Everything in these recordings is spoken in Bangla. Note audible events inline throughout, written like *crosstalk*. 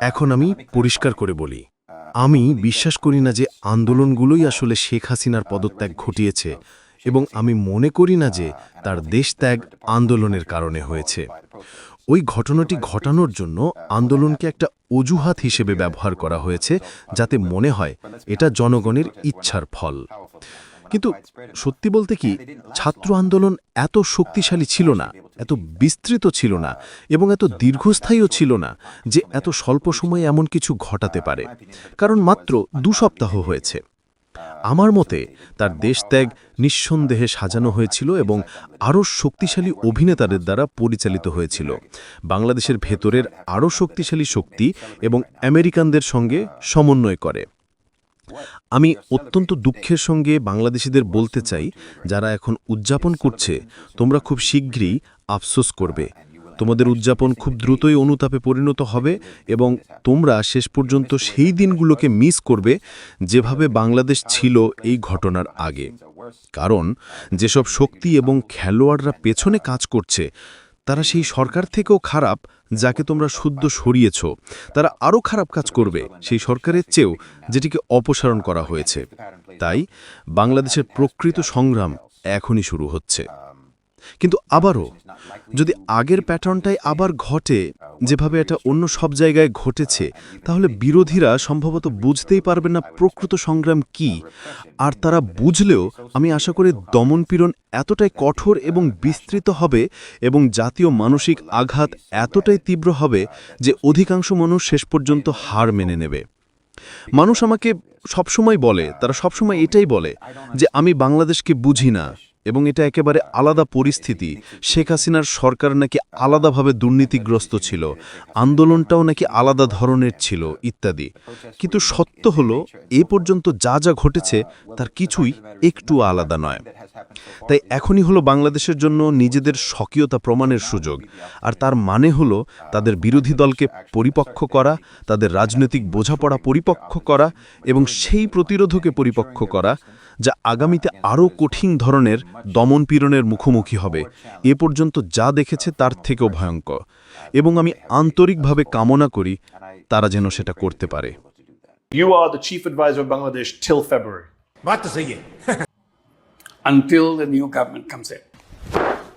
এখন আমি পরিষ্কার করে বলি, আমি বিশ্বাস করি না যে আন্দোলনগুলোই আসলে শেখ হাসিনার পদত্যাগ ঘটিয়েছে এবং আমি মনে করি না যে তার দেশত্যাগ আন্দোলনের কারণে হয়েছে। ওই ঘটনাটি ঘটানোর জন্য আন্দোলনকে একটা অজুহাত হিসেবে ব্যবহার করা হয়েছে যাতে মনে হয় এটা জনগণের ইচ্ছার ফল। কিন্তু সত্যি বলতে কি, ছাত্র আন্দোলন এত শক্তিশালী ছিল না এত বিস্তৃত ছিল না এবং এত দীর্ঘস্থায়ীও ছিল না যে এত স্বল্প সময়ে এমন কিছু ঘটাতে পারে। কারণ মাত্র দু সপ্তাহ হয়েছে। আমার মতে, তার দেশত্যাগ নিঃসন্দেহে সাজানো হয়েছিল এবং আরও শক্তিশালী অভিনেতাদের দ্বারা পরিচালিত হয়েছিল। বাংলাদেশের ভেতরের আরও শক্তিশালী শক্তি এবং আমেরিকানদের সঙ্গে সমন্বয় করে। আমি অত্যন্ত দুঃখের সঙ্গে বাংলাদেশিদের বলতে চাই, যারা এখন উদযাপন করছে, তোমরা খুব শীঘ্রই আফসোস করবে। তোমাদের উদযাপন খুব দ্রুতই অনুতাপে পরিণত হবে এবং তোমরা শেষ পর্যন্ত সেই দিনগুলোকে মিস করবে যেভাবে বাংলাদেশ ছিল এই ঘটনার আগে। কারণ, যেসব শক্তি এবং খেলোয়াড়রা পেছনে কাজ করছে তারা সেই সরকার থেকেও খারাপ যাকে তোমরা শুদ্ধ সরিয়েছ। তারা আরও খারাপ কাজ করবে সেই সরকারের চেয়েও, যেটিকে অপসারণ করা হয়েছে। তাই বাংলাদেশের প্রকৃত সংগ্রাম এখনই শুরু হচ্ছে। কিন্তু আবারও, যদি আগের প্যাটার্নটাই আবার ঘটে, যেভাবে এটা অন্য সব জায়গায় ঘটেছে, তাহলে বিরোধীরা সম্ভবত বুঝতেই পারবে না প্রকৃত সংগ্রাম কি। আর তারা বুঝলেও, আমি আশা করি দমনপীড়ন এতটাই কঠোর এবং বিস্তৃত হবে এবং জাতীয় মানসিক আঘাত এতটাই তীব্র হবে যে অধিকাংশ মানুষ শেষ পর্যন্ত হার মেনে নেবে। মানুষ আমাকে সবসময় বলে, তারা সবসময় এটাই বলে যে আমি বাংলাদেশকে বুঝি না। এবং এটা একেবারে আলাদা পরিস্থিতি। শেখ হাসিনার সরকার নাকি আলাদাভাবে দুর্নীতিগ্রস্ত ছিল, আন্দোলনটাও নাকি আলাদা ধরনের ছিল ইত্যাদি। কিন্তু সত্য হলো, এ পর্যন্ত যা যা ঘটেছে তার কিছুই একটু আলাদা নয়। তাই এখনই হলো বাংলাদেশের জন্য নিজেদের স্বকীয়তা প্রমাণের সুযোগ। আর তার মানে হলো তাদের বিরোধী দলকে পরিপক্ষ করা, তাদের রাজনৈতিক বোঝাপড়া পরিপক্ষ করা এবং সেই প্রতিরোধকে পরিপক্ষ করা, যা আগামীতে আরও কঠিন ধরনের দমনপীড়নের মুখোমুখি হবে এ পর্যন্ত যা দেখেছে তার থেকেও ভয়ঙ্কর এবং আমি আন্তরিকভাবে কামনা করি তারা যেন সেটা করতে পারে You are the chief advisor Bangladesh Bangladesh till February. What? Until the new government comes in.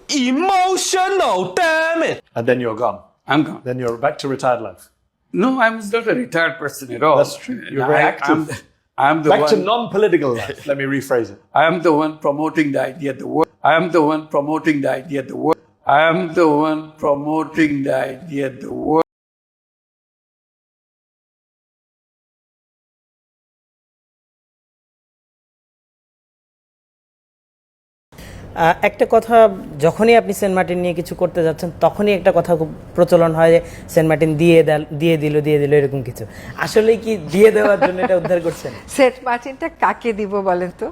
Emotional, damn it! And then you're gone. I'm gone. Then you're back to retired life. No, I was not a retired person at all. That's true. You're I, active. I'm, I'm the Back one. to non political life. *laughs* Let me rephrase it. I am the one promoting the idea the world. I am the one promoting the idea the world. I am the one promoting the idea the world. একটা কথা, যখনই আপনি সেন্ট মার্টিন নিয়ে কিছু করতে যাচ্ছেন, তখনই একটা কথা খুব প্রচলন হয় যে সেন্ট মার্টিন দিয়ে দিয়ে দিল দিয়ে দিল, এরকম কিছু। আসলে কি দিয়ে দেওয়ার জন্য এটা উদ্ধার করছেন? *laughs* সেন্ট মার্টিনটা কাকে দিব বলেন তো?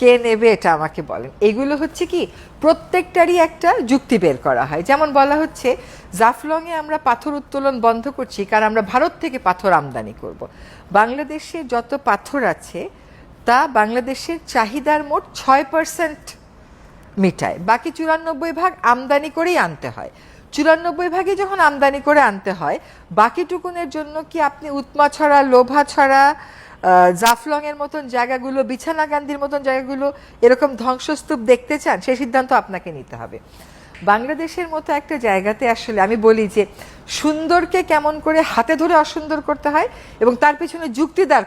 কে নেবে এটা আমাকে বলেন। এগুলো হচ্ছে কি, প্রত্যেকটারই একটা যুক্তি বের করা হয়। যেমন বলা হচ্ছে, জাফলংয়ে আমরা পাথর উত্তোলন বন্ধ করছি, কারণ আমরা ভারত থেকে পাথর আমদানি করব। বাংলাদেশে যত পাথর আছে, তা বাংলাদেশের চাহিদার মোট ছয় পার্সেন্ট মিটায়। বাকি চুরানব্বই ভাগ আমদানি করেই আনতে হয়। চুরানব্বই ভাগে যখন আমদানি করে আনতে হয় বাকিটুকুনের জন্য কি আপনি উৎমা ছড়া, লোভা ছড়া জাফলং এর মতন জায়গাগুলো বিছানাকান্দির মতন জায়গাগুলো এরকম ধ্বংসস্তূপ দেখতে চান, সেই সিদ্ধান্ত আপনাকে নিতে হবে। বাংলাদেশের মতো একটা জায়গাতে আসলে আমি বলি যে, সুন্দরকে কেমন করে হাতে ধরে অসুন্দর করতে হয় এবং তার পেছনে যুক্তি দাঁড়